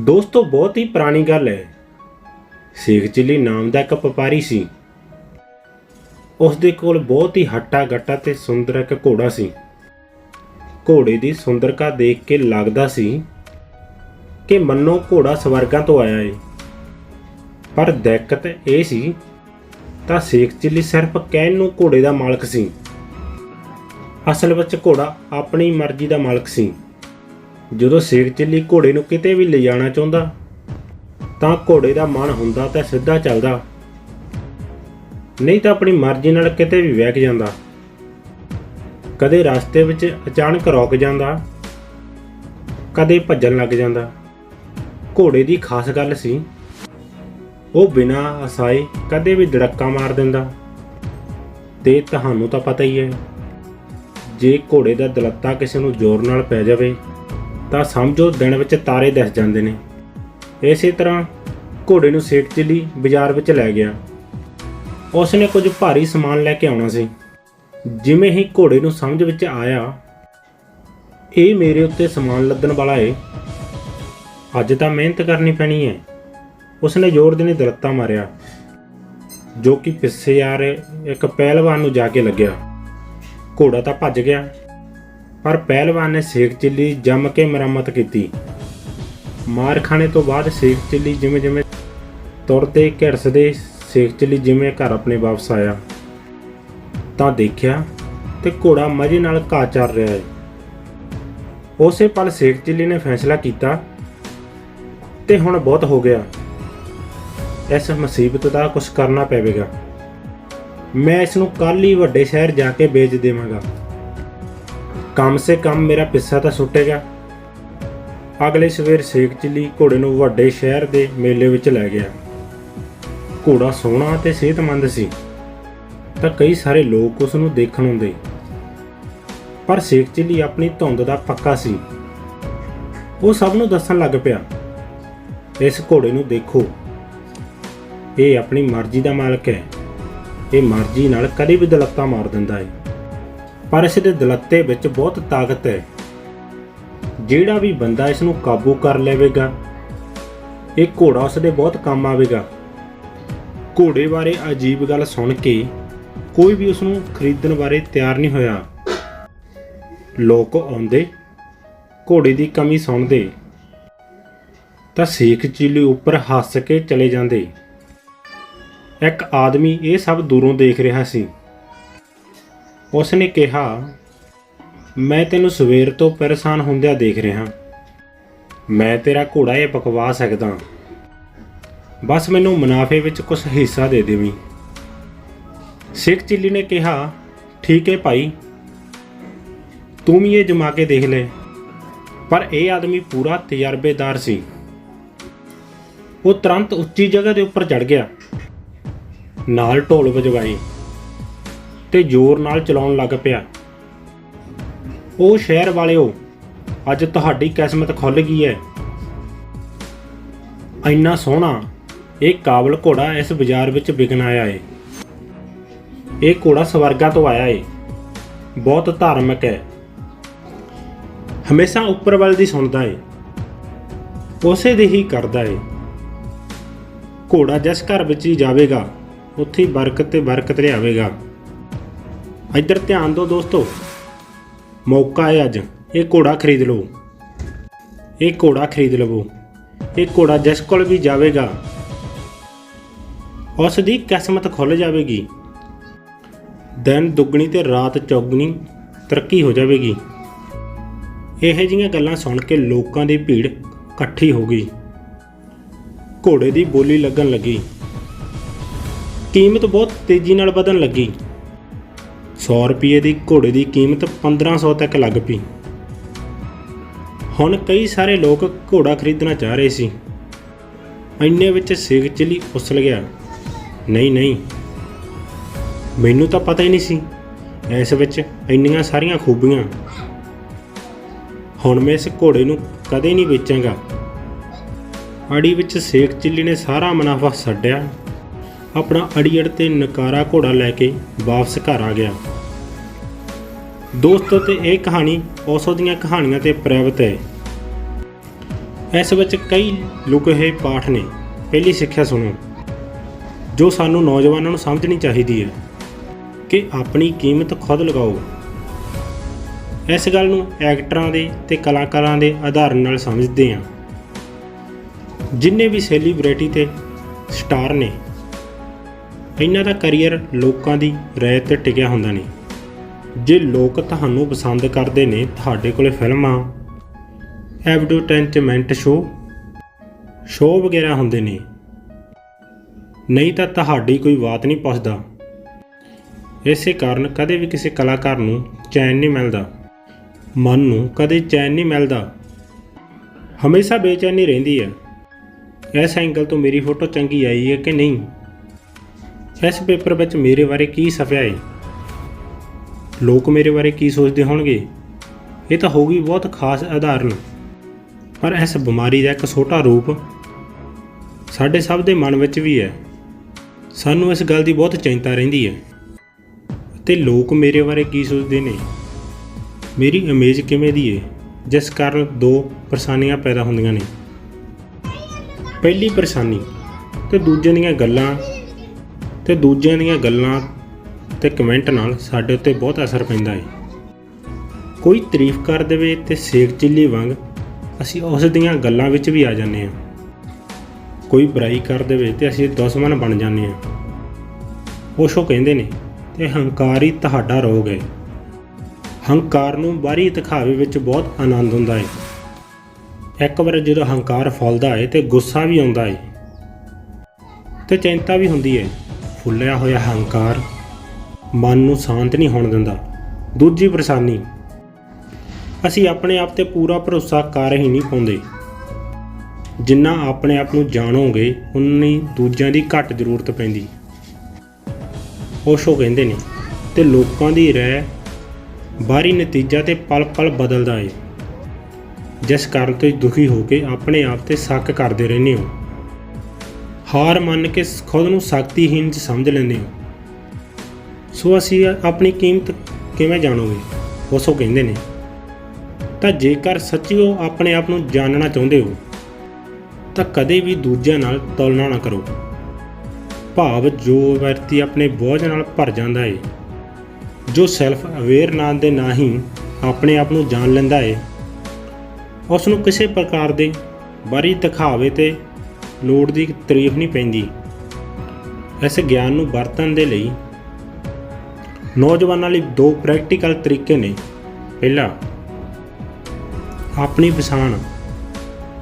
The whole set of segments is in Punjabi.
ਦੋਸਤੋ, ਬਹੁਤ ਹੀ ਪੁਰਾਣੀ ਗੱਲ ਹੈ। ਸ਼ੇਖ ਚਿੱਲੀ ਨਾਮ ਦਾ ਇੱਕ ਵਪਾਰੀ ਸੀ। ਉਸ ਦੇ ਕੋਲ ਬਹੁਤ ਹੀ ਹੱਟਾ ਗੱਟਾ ਤੇ ਸੁੰਦਰ ਇੱਕ ਘੋੜਾ ਸੀ। ਘੋੜੇ ਦੀ ਸੁੰਦਰਤਾ ਦੇਖ ਕੇ ਲੱਗਦਾ ਸੀ ਕਿ ਮੰਨੋ ਘੋੜਾ ਸਵਰਗਾਂ ਤੋਂ ਆਇਆ ਏ। ਪਰ ਦਿੱਕਤ ਇਹ ਸੀ, ਤਾਂ ਸ਼ੇਖ ਚਿੱਲੀ ਸਿਰਫ ਕਹਿਣ ਨੂੰ ਘੋੜੇ ਦਾ ਮਾਲਕ ਸੀ। ਅਸਲ ਵਿੱਚ ਘੋੜਾ ਆਪਣੀ ਮਰਜ਼ੀ ਦਾ ਮਾਲਕ ਸੀ। ਜਦੋਂ ਸ਼ੇਖ ਚਿੱਲੀ ਘੋੜੇ ਨੂੰ ਕਿਤੇ ਵੀ ਲਿਜਾਣਾ ਚਾਹੁੰਦਾ, ਤਾਂ ਘੋੜੇ ਦਾ ਮਨ ਹੁੰਦਾ ਤਾਂ ਸਿੱਧਾ ਚੱਲਦਾ। ਨਹੀਂ ਤਾਂ ਆਪਣੀ ਮਰਜ਼ੀ ਨਾਲ ਕਿਤੇ ਵੀ ਵਹਿਕ ਜਾਂਦਾ। ਕਦੇ ਰਸਤੇ ਵਿੱਚ ਅਚਾਨਕ ਰੁਕ ਜਾਂਦਾ। ਕਦੇ ਭੱਜਣ ਲੱਗ ਜਾਂਦਾ। ਘੋੜੇ ਦੀ ਖਾਸ ਗੱਲ ਸੀ, ਉਹ ਬਿਨਾਂ ਅਸਾਏ ਕਦੇ ਵੀ ਧੜਕਾ ਮਾਰ ਦਿੰਦਾ। ਤੇ ਤੁਹਾਨੂੰ ਤਾਂ ਪਤਾ ਹੀ ਹੈ, ਜੇ ਘੋੜੇ ਦਾ ਦਲੱਤਾ ਕਿਸੇ ਨੂੰ ਜ਼ੋਰ ਨਾਲ ਪੈ ਜਾਵੇ ਤਾਂ ਸਮਝੋ ਦਿਨ ਵਿੱਚ ਤਾਰੇ ਦਿਸ ਜਾਂਦੇ ਨੇ। ਇਸੇ ਤਰ੍ਹਾਂ ਘੋੜੇ ਨੂੰ ਸੇਠ ਚਿੱਲੀ ਬਾਜ਼ਾਰ ਵਿੱਚ ਲੈ ਗਿਆ। ਉਸ ਨੇ ਕੁਝ ਭਾਰੀ ਸਮਾਨ ਲੈ ਕੇ ਆਉਣਾ ਸੀ। ਜਿਵੇਂ ਹੀ ਘੋੜੇ ਨੂੰ ਸਮਝ ਵਿੱਚ ਆਇਆ, ਇਹ ਮੇਰੇ ਉੱਤੇ ਸਮਾਨ ਲੱਦਣ ਵਾਲਾ ਏ। ਅੱਜ ਤਾਂ ਮਿਹਨਤ ਕਰਨੀ ਪੈਣੀ ਹੈ ਉਸ ਨੇ ਜ਼ੋਰ ਦੇ ਨੇ ਦਲੱਤਾ ਮਾਰਿਆ, ਜੋ ਕਿ ਪਿੱਛੇ ਆ ਰਹੇ ਇੱਕ ਪਹਿਲਵਾਨ ਨੂੰ ਜਾ ਕੇ ਲੱਗਿਆ। ਘੋੜਾ ਤਾਂ ਭੱਜ ਗਿਆ। ਪਰ ਪਹਿਲਵਾਨ ਨੇ ਸੇਖ ਚਿੱਲੀ ਜੰਮ ਕੇ ਮੁਰੰਮਤ ਕੀਤੀ। ਮਾਰ ਖਾਣੇ ਤੋਂ ਬਾਅਦ ਸੇਖ ਚਿੱਲੀ ਜਿਵੇਂ ਜਿਵੇਂ ਤੁਰਦੇ ਘਿਰਸਦੇ ਸੇਖ ਚਿੱਲੀ ਜਿਵੇਂ ਘਰ ਆਪਣੇ ਵਾਪਸ ਆਇਆ, ਤਾਂ ਦੇਖਿਆ ਤੇ ਘੋੜਾ ਮਜੇ ਨਾਲ ਘਾਹ ਚਰ ਰਿਹਾ ਹੈ। ਉਸੇ ਪਲ ਸੇਖ ਚਿੱਲੀ ਨੇ ਫੈਸਲਾ ਕੀਤਾ ਤੇ ਹੁਣ ਬਹੁਤ ਹੋ ਗਿਆ। ਇਸ ਮੁਸੀਬਤ ਦਾ ਕੁਝ ਕਰਨਾ ਪਵੇਗਾ। ਮੈਂ ਇਸ ਨੂੰ ਕੱਲ ਹੀ ਵੱਡੇ ਸ਼ਹਿਰ ਜਾ ਕੇ ਵੇਚ ਦੇਵਾਂਗਾ। ਕਮ ਸੇ ਕਮ ਮੇਰਾ ਪਿੱਸਾ ਤਾਂ ਸੁੱਟੇਗਾ। ਅਗਲੇ ਸਵੇਰ ਸੇਖ ਚਿੱਲੀ ਘੋੜੇ ਨੂੰ ਵੱਡੇ ਸ਼ਹਿਰ ਦੇ ਮੇਲੇ ਵਿੱਚ ਲੈ ਗਿਆ। ਘੋੜਾ ਸੋਹਣਾ ਤੇ ਸਿਹਤਮੰਦ ਸੀ, ਤਾਂ ਕਈ ਸਾਰੇ ਲੋਕ ਉਸ ਨੂੰ ਦੇਖਣ ਆਉਂਦੇ। ਪਰ ਸੇਖ ਚਿੱਲੀ ਆਪਣੀ ਧੁੰਦ ਦਾ ਪੱਕਾ ਸੀ। ਉਹ ਸਭ ਨੂੰ ਦੱਸਣ ਲੱਗ ਪਿਆ, ਇਸ ਘੋੜੇ ਨੂੰ ਦੇਖੋ। ਇਹ ਆਪਣੀ ਮਰਜ਼ੀ ਦਾ ਮਾਲਕ ਹੈ। ਇਹ ਮਰਜ਼ੀ ਨਾਲ ਕਦੇ ਵੀ ਦਲੱਤਾ ਮਾਰ ਦਿੰਦਾ ਹੈ ਪਰ ਇਸ ਦੇ ਦਲੱਤੇ ਵਿੱਚ ਬਹੁਤ ਤਾਕਤ ਹੈ। ਜਿਹੜਾ ਵੀ ਬੰਦਾ ਇਸ ਨੂੰ ਕਾਬੂ ਕਰ ਲਵੇਗਾ, ਇਹ ਘੋੜਾ ਉਸ ਦੇ ਬਹੁਤ ਕੰਮ ਆਵੇਗਾ। ਘੋੜੇ ਬਾਰੇ ਅਜੀਬ ਗੱਲ ਸੁਣ ਕੇ ਕੋਈ ਵੀ ਉਸ ਨੂੰ ਖਰੀਦਣ ਬਾਰੇ ਤਿਆਰ ਨਹੀਂ ਹੋਇਆ। ਲੋਕ ਆਉਂਦੇ, ਘੋੜੇ ਦੀ ਕਮੀ ਸੁਣਦੇ, ਤਾਂ ਸੇਖ ਚੀਲੀ ਉੱਪਰ ਹੱਸ ਕੇ ਚਲੇ ਜਾਂਦੇ। ਇੱਕ ਆਦਮੀ ਇਹ ਸਭ ਦੂਰੋਂ ਦੇਖ ਰਿਹਾ ਸੀ। ਉਸ ਨੇ ਕਿਹਾ, ਮੈਂ ਤੈਨੂੰ ਸਵੇਰ ਤੋਂ ਪਰੇਸ਼ਾਨ ਹੁੰਦਿਆਂ ਦੇਖ ਰਿਹਾ। ਮੈਂ ਤੇਰਾ ਘੋੜਾ ਇਹ ਬਕਵਾ ਸਕਦਾ। ਬਸ ਮੈਨੂੰ ਮੁਨਾਫੇ ਵਿੱਚ ਕੁਝ ਹਿੱਸਾ ਦੇ ਦੇਵੀਂ। ਸਿੱਖ ਚਿੱਲੀ ਨੇ ਕਿਹਾ, ਠੀਕ ਹੈ ਭਾਈ। ਤੂੰ ਵੀ ਇਹ ਜਮਾ ਕੇ ਦੇਖ ਲੈ। ਪਰ ਇਹ ਆਦਮੀ ਪੂਰਾ ਤਜਰਬੇਦਾਰ ਸੀ। ਉਹ ਤੁਰੰਤ ਉੱਚੀ ਜਗ੍ਹਾ ਦੇ ਉੱਪਰ ਚੜ ਗਿਆ। ਨਾਲ ਢੋਲ ਵਜਵਾਈ। ਤੇ ਜ਼ੋਰ ਨਾਲ ਚਲਾਉਣ ਲੱਗ ਪਿਆ। ਉਹ ਸ਼ਹਿਰ ਵਾਲਿਓ, ਅੱਜ ਤੁਹਾਡੀ ਕਿਸਮਤ ਖੁੱਲ ਗਈ ਹੈ ਇੰਨਾ ਸੋਹਣਾ ਇਹ ਕਾਬਲ ਘੋੜਾ ਇਸ ਬਾਜ਼ਾਰ ਵਿੱਚ ਵਿਕਣ ਆਇਆ ਏ। ਇਹ ਘੋੜਾ ਸਵਰਗਾ ਤੋਂ ਆਇਆ ਏ। ਬਹੁਤ ਧਾਰਮਿਕ ਹੈ ਹਮੇਸ਼ਾ ਉੱਪਰ ਵੱਲ ਦੀ ਸੁਣਦਾ ਏ। ਉਸੇ ਦੇ ਹੀ ਕਰਦਾ ਏ। ਘੋੜਾ ਜਿਸ ਘਰ ਵਿੱਚ ਹੀ ਜਾਵੇਗਾ, ਉੱਥੇ ਬਰਕਤ ਤੇ ਬਰਕਤ ਲਿਆਵੇਗਾ। ਇੱਧਰ ਧਿਆਨ ਦਿਓ ਦੋਸਤੋ। ਮੌਕਾ ਹੈ ਅੱਜ। ਇਹ ਘੋੜਾ ਖਰੀਦ ਲਓ। ਇਹ ਘੋੜਾ ਖਰੀਦ ਲਵੋ। ਇਹ ਘੋੜਾ ਜਿਸ ਕੋਲ ਵੀ ਜਾਵੇਗਾ, ਉਸ ਦੀ ਕਿਸਮਤ ਖੁੱਲ ਜਾਵੇਗੀ। ਦਿਨ ਦੁੱਗਣੀ ਤੇ ਰਾਤ ਚੌਗਣੀ ਤਰੱਕੀ ਹੋ ਜਾਵੇਗੀ। ਇਹੋ ਜਿਹੀਆਂ ਗੱਲਾਂ ਸੁਣ ਕੇ ਲੋਕਾਂ ਦੀ ਭੀੜ ਇਕੱਠੀ ਹੋ ਗਈ। ਘੋੜੇ ਦੀ ਬੋਲੀ ਲੱਗਣ ਲੱਗੀ। ਕੀਮਤ ਬਹੁਤ ਤੇਜ਼ੀ ਨਾਲ ਵਧਣ ਲੱਗੀ। 100 ਰੁਪਏ ਦੀ ਘੋੜੇ ਦੀ ਕੀਮਤ 1500 ਤੱਕ ਲੱਗ ਪਈ। ਹੁਣ ਕਈ ਸਾਰੇ ਲੋਕ ਘੋੜਾ ਖਰੀਦਣਾ ਚਾਹ ਰਹੇ ਸੀ। ਇੰਨੇ ਵਿੱਚ ਸਿੱਖ ਚਲੀ ਉਸਲ ਗਿਆ। ਨਹੀਂ ਨਹੀਂ। ਮੈਨੂੰ ਤਾਂ ਪਤਾ ਹੀ ਨਹੀਂ ਸੀ। ਇਸ ਵਿੱਚ ਇੰਨੀਆਂ ਸਾਰੀਆਂ ਖੂਬੀਆਂ। ਹੁਣ ਮੈਂ ਇਸ ਘੋੜੇ ਨੂੰ ਕਦੇ ਨਹੀਂ ਵੇਚਾਂਗਾ। ਅੜੀ ਵਿੱਚ ਸੇਖ ਚਿੱਲੀ ਨੇ ਸਾਰਾ ਮੁਨਾਫਾ ਛੱਡਿਆ। ਆਪਣਾ ਅੜੀਅੜ ਤੇ ਨਕਾਰਾ ਘੋੜਾ ਲੈ ਕੇ ਵਾਪਸ ਘਰ ਆ ਗਿਆ। ਦੋਸਤੋ, ਤੇ ਇਹ ਕਹਾਣੀ ਔਸੋ ਦੀਆਂ ਕਹਾਣੀਆਂ ਤੇ ਪ੍ਰੇਰਿਤ ਹੈ। ਇਸ ਵਿੱਚ ਕਈ ਲੁਕੇ ਹੋਏ ਪਾਠ ਨੇ। ਪਹਿਲੀ ਸਿੱਖਿਆ ਸੁਣੋ। ਜੋ ਸਾਨੂੰ ਨੌਜਵਾਨਾਂ ਨੂੰ ਸਮਝਣੀ ਚਾਹੀਦੀ ਹੈ ਕਿ ਆਪਣੀ ਕੀਮਤ ਖੁਦ ਲਗਾਓ। ਇਸ ਗੱਲ ਨੂੰ ਐਕਟਰਾਂ ਦੇ ਤੇ ਕਲਾਕਾਰਾਂ ਦੇ ਆਧਾਰ ਨਾਲ ਸਮਝਦੇ ਹਾਂ। ਜਿੰਨੇ ਵੀ ਸੈਲੀਬ੍ਰਿਟੀ ਤੇ ਸਟਾਰ ਨੇ ਇਹਨਾਂ ਦਾ ਕੈਰੀਅਰ ਲੋਕਾਂ ਦੀ ਰਾਏ ਤੇ ਟਿਕਿਆ ਹੁੰਦਾ ਨਹੀਂ। ਜੇ ਲੋਕ ਤੁਹਾਨੂੰ ਪਸੰਦ ਕਰਦੇ ਨੇ, ਤੁਹਾਡੇ ਕੋਲੇ ਫਿਲਮਾਂ, ਐਡਵਰਟਾਈਜ਼ਮੈਂਟ ਸ਼ੋ ਸ਼ੋ ਵਗੈਰਾ ਹੁੰਦੇ ਨੇ, ਨਹੀਂ ਤਾਂ ਤੁਹਾਡੀ ਕੋਈ ਬਾਤ ਨਹੀਂ ਪੁੱਛਦਾ। ਇਸੇ ਕਾਰਨ ਕਦੇ ਵੀ ਕਿਸੇ ਕਲਾਕਾਰ ਨੂੰ ਚੈਨ ਨਹੀਂ ਮਿਲਦਾ। ਮਨ ਨੂੰ ਕਦੇ ਚੈਨ ਨਹੀਂ ਮਿਲਦਾ। ਹਮੇਸ਼ਾ ਬੇਚੈਨੀ ਰਹਿੰਦੀ ਹੈ। ਇਸ ਐਂਗਲ ਤੋਂ ਮੇਰੀ ਫੋਟੋ ਚੰਗੀ ਆਈ ਹੈ ਕਿ ਨਹੀਂ? ਇਸ ਪੇਪਰ ਵਿੱਚ ਮੇਰੇ ਬਾਰੇ ਕੀ ਛਪਿਆ ਏ? ਲੋਕ ਮੇਰੇ ਬਾਰੇ ਕੀ ਸੋਚਦੇ ਹੋਣਗੇ? ਇਹ ਤਾਂ ਹੋਊਗੀ ਬਹੁਤ ਖਾਸ ਉਦਾਹਰਨ। ਪਰ ਇਸ ਬਿਮਾਰੀ ਦਾ ਇੱਕ ਛੋਟਾ ਰੂਪ ਸਾਡੇ ਸਭ ਦੇ ਮਨ ਵਿੱਚ ਵੀ ਹੈ। ਸਾਨੂੰ ਇਸ ਗੱਲ ਦੀ ਬਹੁਤ ਚਿੰਤਾ ਰਹਿੰਦੀ ਹੈ। ਤੇ ਲੋਕ ਮੇਰੇ ਬਾਰੇ ਕੀ ਸੋਚਦੇ ਨੇ? ਮੇਰੀ ਇਮੇਜ ਕਿਵੇਂ ਦੀ ਹੈ ਜਿਸ ਕਾਰਨ ਦੋ ਪਰੇਸ਼ਾਨੀਆਂ ਪੈਦਾ ਹੁੰਦੀਆਂ ਨੇ। ਪਹਿਲੀ ਪਰੇਸ਼ਾਨੀ ਤੇ ਦੂਜਿਆਂ ਦੀਆਂ ਗੱਲਾਂ ਤੇ ਦੂਜਿਆਂ ਦੀਆਂ ਗੱਲਾਂ ਤੇ ਕਮੈਂਟ ਨਾਲ ਸਾਡੇ ਉੱਤੇ ਬਹੁਤ ਅਸਰ ਪੈਂਦਾ ਹੈ ਕੋਈ ਤਾਰੀਫ ਕਰ ਦੇਵੇ ਤੇ ਸੇਕ ਚਿੱਲੀ ਵਾਂਗ ਅਸੀਂ ਉਸ ਦੀਆਂ ਗੱਲਾਂ ਵਿੱਚ ਵੀ ਆ ਜਾਂਦੇ ਹਾਂ। ਕੋਈ ਬੁਰਾਈ ਕਰ ਦੇਵੇ ਤੇ ਅਸੀਂ ਦੁਸ਼ਮਣ ਬਣ ਜਾਂਦੇ ਹਾਂ। ਉਹਸ਼ੋ ਕਹਿੰਦੇ ਨੇ, ਤੇ ਹੰਕਾਰ ਹੀ ਤੁਹਾਡਾ ਰੋਗ ਹੈ ਹੰਕਾਰ ਨੂੰ ਬਾਹਰੀ ਦਿਖਾਵੇ ਵਿੱਚ ਬਹੁਤ ਆਨੰਦ ਹੁੰਦਾ ਹੈ ਇੱਕ ਵਾਰ ਜਦੋਂ ਹੰਕਾਰ ਫਲਦਾ ਹੈ ਤੇ ਗੁੱਸਾ ਵੀ ਆਉਂਦਾ ਹੈ ਤੇ ਚਿੰਤਾ ਵੀ ਹੁੰਦੀ ਹੈ ਫੁੱਲਿਆ ਹੋਇਆ ਹੰਕਾਰ ਮਨ ਨੂੰ ਸ਼ਾਂਤ ਨਹੀਂ ਹੋਣ ਦਿੰਦਾ। ਦੂਜੀ ਪਰੇਸ਼ਾਨੀ, ਅਸੀਂ ਆਪਣੇ ਆਪ ਤੇ ਪੂਰਾ ਭਰੋਸਾ ਕਰ ਹੀ ਨਹੀਂ ਪਾਉਂਦੇ। ਜਿੰਨਾ ਆਪਣੇ ਆਪ ਨੂੰ ਜਾਣੋਗੇ, ਉਨੀ ਦੂਜਿਆਂ ਦੀ ਘੱਟ ਜ਼ਰੂਰਤ ਪੈਂਦੀ। ਓਸ਼ੋ ਕਹਿੰਦੇ ਨੇ, ਤੇ ਲੋਕਾਂ ਦੀ ਰਹਿ ਬਾਹਰੀ ਨਤੀਜਾ ਤੇ ਪਲ-ਪਲ ਬਦਲਦਾ ਏ। ਜਿਸ ਕਾਰਨ ਤੁਸੀਂ ਦੁਖੀ ਹੋ ਕੇ ਆਪਣੇ ਆਪ ਤੇ ਸ਼ੱਕ ਕਰਦੇ ਰਹਿੰਦੇ ਹੋ। ਹਾਰ ਮੰਨ ਕੇ ਖੁਦ ਨੂੰ ਸ਼ਕਤੀਹੀਨ ਚ ਸਮਝ ਲੈਂਦੇ ਹੋ। ਸੋ ਅਸੀਂ ਆਪਣੀ ਕੀਮਤ ਕਿਵੇਂ ਜਾਣੋਗੇ? ਉਸੋ ਕਹਿੰਦੇ ਨੇ। ਤਾਂ ਜੇਕਰ ਸੱਚੀਓ ਆਪਣੇ ਆਪ ਨੂੰ ਜਾਣਨਾ ਚਾਹੁੰਦੇ ਹੋ, ਤਾਂ ਕਦੇ ਵੀ ਦੂਜਿਆਂ ਨਾਲ ਤੁਲਨਾ ਨਾ ਕਰੋ। ਭਾਵ ਜੋ ਵਿਅਕਤੀ ਆਪਣੇ ਬੋਝ ਨਾਲ ਭਰ ਜਾਂਦਾ ਏ, ਜੋ ਸੈਲਫ ਅਵੇਅਰ ਨਾਂ ਦੇ ਨਾ ਹੀ ਆਪਣੇ ਆਪ ਨੂੰ ਜਾਣ ਲੈਂਦਾ ਏ ਉਸ ਨੂੰ ਕਿਸੇ ਪ੍ਰਕਾਰ ਦੇ ਬਾਰੀ ਦਿਖਾਵੇ ਤੇ ਲੋੜ ਦੀ ਤਾਰੀਫ ਨਹੀਂ ਪੈਂਦੀ। ਇਸ ਗਿਆਨ ਨੂੰ ਵਰਤਣ ਦੇ ਲਈ ਨੌਜਵਾਨਾਂ ਲਈ ਦੋ ਪ੍ਰੈਕਟੀਕਲ ਤਰੀਕੇ ਨੇ। ਪਹਿਲਾ, ਆਪਣੀ ਪਛਾਣ,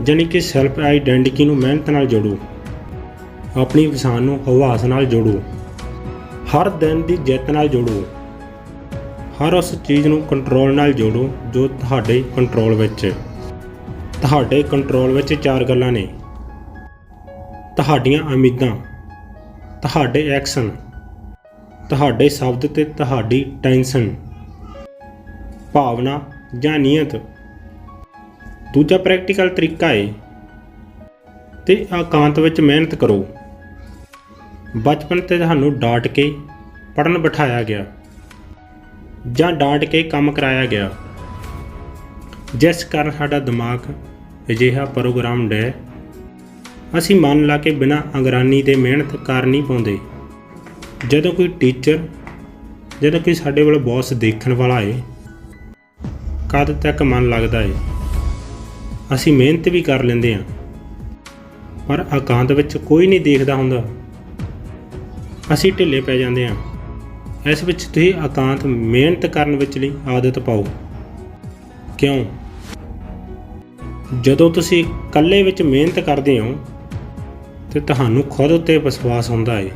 ਜਾਣੀ ਕਿ ਸੈਲਫ ਆਈਡੈਂਟੀਟੀ ਨੂੰ ਮਿਹਨਤ ਨਾਲ ਜੋੜੋ। ਆਪਣੀ ਪਛਾਣ ਨੂੰ ਹਵਾਸ ਨਾਲ ਜੋੜੋ। ਹਰ ਦਿਨ ਦੀ ਜਿੱਤ ਨਾਲ ਜੋੜੋ। ਹਰ ਉਸ ਚੀਜ਼ ਨੂੰ ਕੰਟਰੋਲ ਨਾਲ ਜੋੜੋ ਜੋ ਤੁਹਾਡੇ ਕੰਟਰੋਲ ਵਿੱਚ। ਹੈ ਤੁਹਾਡੇ ਕੰਟਰੋਲ ਵਿੱਚ ਚਾਰ ਗੱਲਾਂ ਨੇ। ਤੁਹਾਡੀਆਂ ਉਮੀਦਾਂ, ਤੁਹਾਡੇ ਐਕਸ਼ਨ ਤੁਹਾਡੇ ਸ਼ਬਦ ਤੇ ਤੁਹਾਡੀ ਟੈਂਸ਼ਨ ਭਾਵਨਾ ਜਾਂ ਨੀਅਤ। ਦੂਜਾ ਪ੍ਰੈਕਟੀਕਲ ਤਰੀਕਾ ਹੈ ਤੇ ਇਕਾਂਤ ਵਿੱਚ ਮਿਹਨਤ ਕਰੋ। ਬਚਪਨ ਤੇ ਤੁਹਾਨੂੰ ਡਾਂਟ ਕੇ ਪੜਨ ਬਿਠਾਇਆ ਗਿਆ, ਜਾਂ ਡਾਂਟ ਕੇ ਕੰਮ ਕਰਾਇਆ ਗਿਆ। ਜਿਸ ਕਾਰਨ ਸਾਡਾ ਦਿਮਾਗ ਅਜਿਹਾ ਪ੍ਰੋਗਰਾਮ ਹੈ ਅਸੀਂ ਮਨ ਲਾ ਕੇ ਬਿਨਾਂ ਅੰਗਰਾਨੀ ਦੇ ਮਿਹਨਤ ਕਰ ਨਹੀਂ ਪਾਉਂਦੇ। ਜਦੋਂ ਕੋਈ ਟੀਚਰ ਜਦੋਂ ਕੋਈ ਸਾਡੇ ਕੋਲ ਬੌਸ ਦੇਖਣ ਵਾਲਾ ਏ ਕਦ ਤੱਕ ਮਨ ਲੱਗਦਾ ਏ? ਅਸੀਂ ਮਿਹਨਤ ਵੀ ਕਰ ਲੈਂਦੇ ਹਾਂ ਪਰ ਇਕਾਂਤ ਵਿੱਚ ਕੋਈ ਨਹੀਂ ਦੇਖਦਾ ਹੁੰਦਾ। ਅਸੀਂ ਢਿੱਲੇ ਪੈ ਜਾਂਦੇ ਹਾਂ ਇਸ ਵਿੱਚ ਤੁਸੀਂ ਇਕਾਂਤ ਮਿਹਨਤ ਕਰਨ ਵਿੱਚ ਲਈ ਆਦਤ ਪਾਓ। ਕਿਉਂ? ਜਦੋਂ ਤੁਸੀਂ ਇਕੱਲੇ ਵਿੱਚ ਮਿਹਨਤ ਕਰਦੇ ਹੋ ਤੇ ਤੁਹਾਨੂੰ ਖੁਦ ਉੱਤੇ ਵਿਸ਼ਵਾਸ ਹੁੰਦਾ ਹੈ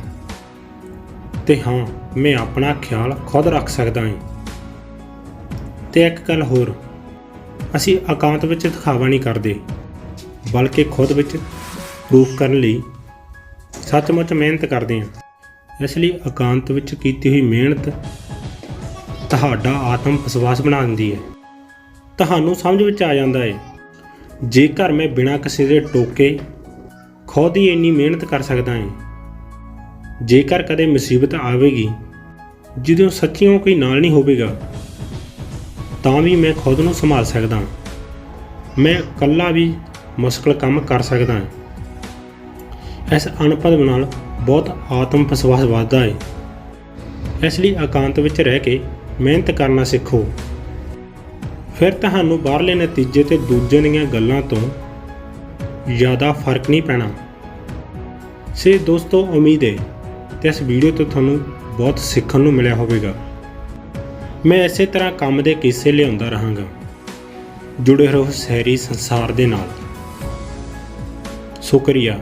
ਤੇ ਹਾਂ, ਮੈਂ ਆਪਣਾ ਖਿਆਲ ਖੁਦ ਰੱਖ ਸਕਦਾ ਹਾਂ ਤੇ ਇੱਕ ਗੱਲ ਹੋਰ, ਅਸੀਂ ਅਕਾਂਤ ਵਿੱਚ ਦਿਖਾਵਾ ਨਹੀਂ ਕਰਦੇ, ਬਲਕਿ ਖੁਦ ਵਿੱਚ ਪ੍ਰੂਫ ਕਰਨ ਲਈ ਸੱਚਮੁੱਚ ਮਿਹਨਤ ਕਰਦੇ ਹਾਂ ਇਸ ਲਈ ਅਕਾਂਤ ਵਿੱਚ ਕੀਤੀ ਹੋਈ ਮਿਹਨਤ ਤੁਹਾਡਾ ਆਤਮ ਵਿਸ਼ਵਾਸ ਬਣਾ ਦਿੰਦੀ ਹੈ ਤੁਹਾਨੂੰ ਸਮਝ ਵਿੱਚ ਆ ਜਾਂਦਾ ਹੈ ਜੇਕਰ ਮੈਂ ਬਿਨਾਂ ਕਿਸੇ ਦੇ ਟੋਕੇ ਖੁਦ ਹੀ ਇੰਨੀ ਮਿਹਨਤ ਕਰ ਸਕਦਾ ਹਾਂ ਜੇਕਰ ਕਦੇ ਮੁਸੀਬਤ ਆਵੇਗੀ, ਜਦੋਂ ਸੱਚੀਓ ਕੋਈ ਨਾਲ ਨਹੀਂ ਹੋਵੇਗਾ, ਤਾਂ ਵੀ ਮੈਂ ਖੁਦ ਨੂੰ ਸੰਭਾਲ ਸਕਦਾ ਮੈਂ ਇਕੱਲਾ ਵੀ ਮੁਸ਼ਕਲ ਕੰਮ ਕਰ ਸਕਦਾ ਹਾਂ ਇਸ ਅਨੁਭਵ ਨਾਲ ਬਹੁਤ ਆਤਮ ਵਿਸ਼ਵਾਸ ਵੱਧਦਾ ਹੈ ਇਸ ਲਈ ਇਕਾਂਤ ਵਿੱਚ ਰਹਿ ਕੇ ਮਿਹਨਤ ਕਰਨਾ ਸਿੱਖੋ। ਫਿਰ ਤੁਹਾਨੂੰ ਬਾਹਰਲੇ ਨਤੀਜੇ ਤੇ ਦੂਜਿਆਂ ਦੀਆਂ ਗੱਲਾਂ ਤੋਂ ਜ਼ਿਆਦਾ ਫ਼ਰਕ ਨਹੀਂ ਪੈਣਾ। ਸੇ ਦੋਸਤੋ, ਉਮੀਦ ਹੈ ਕਿ ਇਸ ਵੀਡੀਓ ਤੋਂ ਤੁਹਾਨੂੰ ਬਹੁਤ ਸਿੱਖਣ ਨੂੰ ਮਿਲਿਆ ਹੋਵੇਗਾ। ਮੈਂ ਇਸੇ ਤਰ੍ਹਾਂ ਕੰਮ ਦੇ ਕਿੱਸੇ ਲਿਆਉਂਦਾ ਰਹਾਂਗਾ। ਜੁੜੇ ਰਹੋ ਸ਼ਹਿਰੀ ਸੰਸਾਰ ਦੇ ਨਾਲ। ਸ਼ੁਕਰੀਆ।